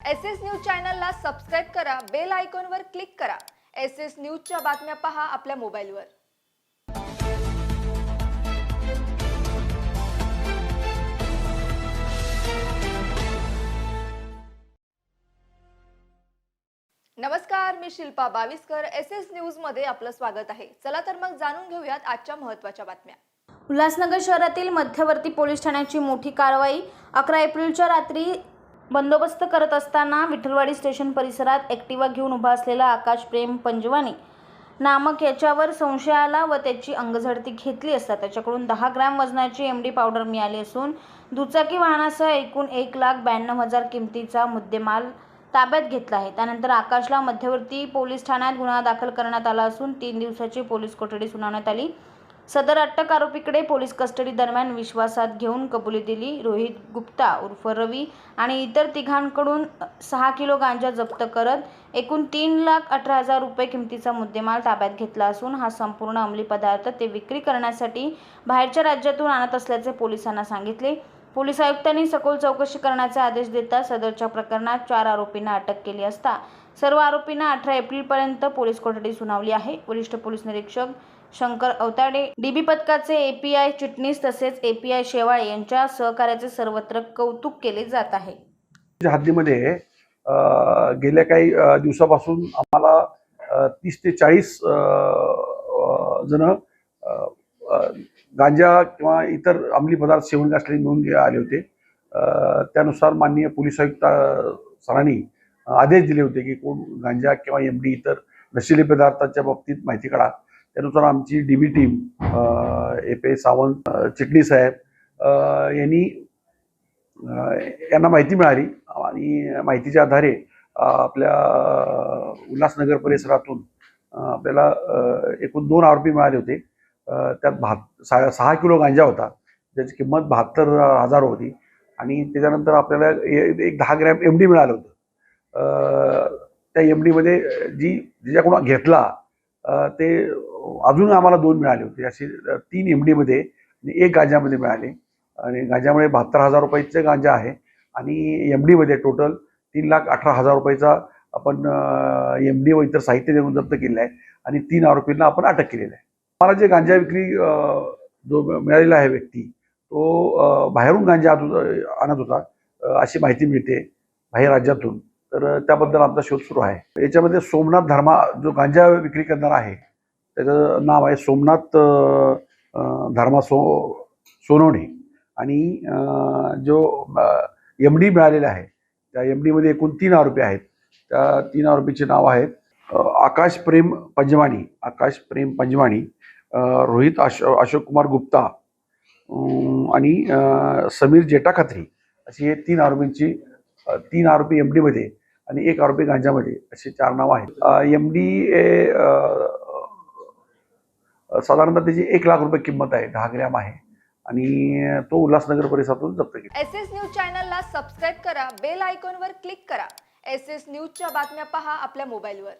S S news चॅनलला subscribe करा bell आयकॉनवर क्लिक करा. एस एस न्यूजच्या बातम्या पहा आपल्या मोबाईलवर. नमस्कार मी शिल्पा बावीसकर. एस एस न्यूजमध्ये आपलं स्वागत आहे. चला तर मग जाणून घेऊयात आजच्या महत्त्वाच्या बातम्या. उल्हासनगर शहरातील मध्यवर्ती पोलीस ठाण्याची मोठी कारवाई अकरा एप्रिलच्या रात्री बंदोबस्त करत असताना विठ्ठलवाडी स्टेशन परिसरात ॲक्टिवा घेऊन उभा असलेला आकाश प्रेम पंजवानी नामक याच्यावर संशय आला व त्याची अंगझडती घेतली असता त्याच्याकडून दहा ग्रॅम वजनाची एम डी पावडर मिळाली असून दुचाकी वाहनासह एकूण एक लाख ब्याण्णव हजार किमतीचा मुद्देमाल ताब्यात घेतला आहे. त्यानंतर आकाशला मध्यवर्ती पोलीस ठाण्यात गुन्हा दाखल करण्यात आला असून तीन दिवसाची पोलीस कोठडी सुनावण्यात आली. सदर अटक आरोपीकडे पोलीस कस्टडी दरम्यान विश्वासात घेऊन कबुली दिली. रोहित गुप्ता उर्फ रवी आणि इतर तिघांकडून सहा किलो गांजा जप्त करत एकूण तीन लाख अठरा हजार रुपये किमतीचा मुद्देमाल ताब्यात घेतला असून हा संपूर्ण अंमली पदार्थ ते विक्री करण्यासाठी बाहेरच्या राज्यातून आणत असल्याचे पोलिसांना सांगितले. पोलीस आयुक्तांनी सखोल चौकशी करण्याचे आदेश देता सदरच्या प्रकरणात चार आरोपींना अटक केली असता सर्व आरोपींना अठरा एप्रिलपर्यंत पोलीस कोठडी सुनावली आहे. वरिष्ठ पोलीस निरीक्षक शंकर अवताडे डीबी पथकाचे एपीआय चिटणीस तसेच एपीआय शेवाळे यांच्या सहकार्याचे सर्वत्र कौतुक केले जात आहे. हद्दीमध्ये गेल्या काही दिवसापासून आम्हाला तीस ते चाळीस जण गांजा किंवा इतर अंमली पदार्थ सेवन असलेले मिळून आले होते. त्यानुसार माननीय पोलीस आयुक्त सरांनी आदेश दिले होते की कोण गांजा किंवा एम डी इतर नशिले पदार्थाच्या बाबतीत माहिती काढा. त्यानुसार आमची D B team A Sawant अ, चिटणी साहेब यांनी यांना माहिती मिळाली आणि माहितीच्या आधारे आपल्या उल्हासनगर परिसरातून आपल्याला एकूण दोन आरोपी मिळाले होते. त्यात भात सा सहा किलो गांजा होता. ज्याची किंमत बहात्तर हजार होती. आणि त्याच्यानंतर आपल्याला एक दहा ग्रॅम एम डी मिळालं होतं. त्या एम डीमध्ये जी जिच्याकडून घेतला ते अजून आम्हाला दोन मिळाले होते. असे तीन एम डीमध्ये आणि एक गांजामध्ये मिळाले. आणि गांजामुळे बहात्तर हजार रुपयाचं गांजा आहे. आणि एम डीमध्ये टोटल तीन लाख अठरा हजार रुपयाचा आपण एम डी व इतर साहित्य देऊन जप्त केलेलं आहे. आणि तीन आरोपींना आपण अटक केलेलं आहे. मला जे गांजा विक्री जो मिळालेला आहे व्यक्ती तो बाहेरून गांजा आणत आणत होता अशी माहिती मिळते बाहेर राज्यातून. तर त्याबद्दल आमचा शोध सुरू आहे. याच्यामध्ये सोमनाथ धर्मा जो गांजा विक्री करणारा आहे त्याचं नाव आहे सोमनाथ धर्मा सो सोनवणे. आणि जो एम डी मिळालेला आहे त्या एम डीमध्ये एकूण तीन आरोपी आहेत. त्या तीन आरोपीचे नाव आहेत आकाश प्रेम पंजवाणी. आकाश प्रेम पंजवाणी रोहित अशो अशोक कुमार गुप्ता आणि समीर जेटा खात्री अशी हे तीन आरोपींची तीन आरोपी एम डीमध्ये आणि एक आरोपी गांजामध्ये असे चार नावं आहेत. एम डी ए साधारणतः त्याची एक लाख रुपये किंमत आहे दहा ग्रॅम आहे. आणि तो उल्हासनगर परिसरातून जप्त केला. एस एस न्यूज चॅनलला सबस्क्राईब करा बेल आयकॉनवर क्लिक करा. एस एस न्यूजच्या बातम्या पहा आपल्या मोबाईलवर.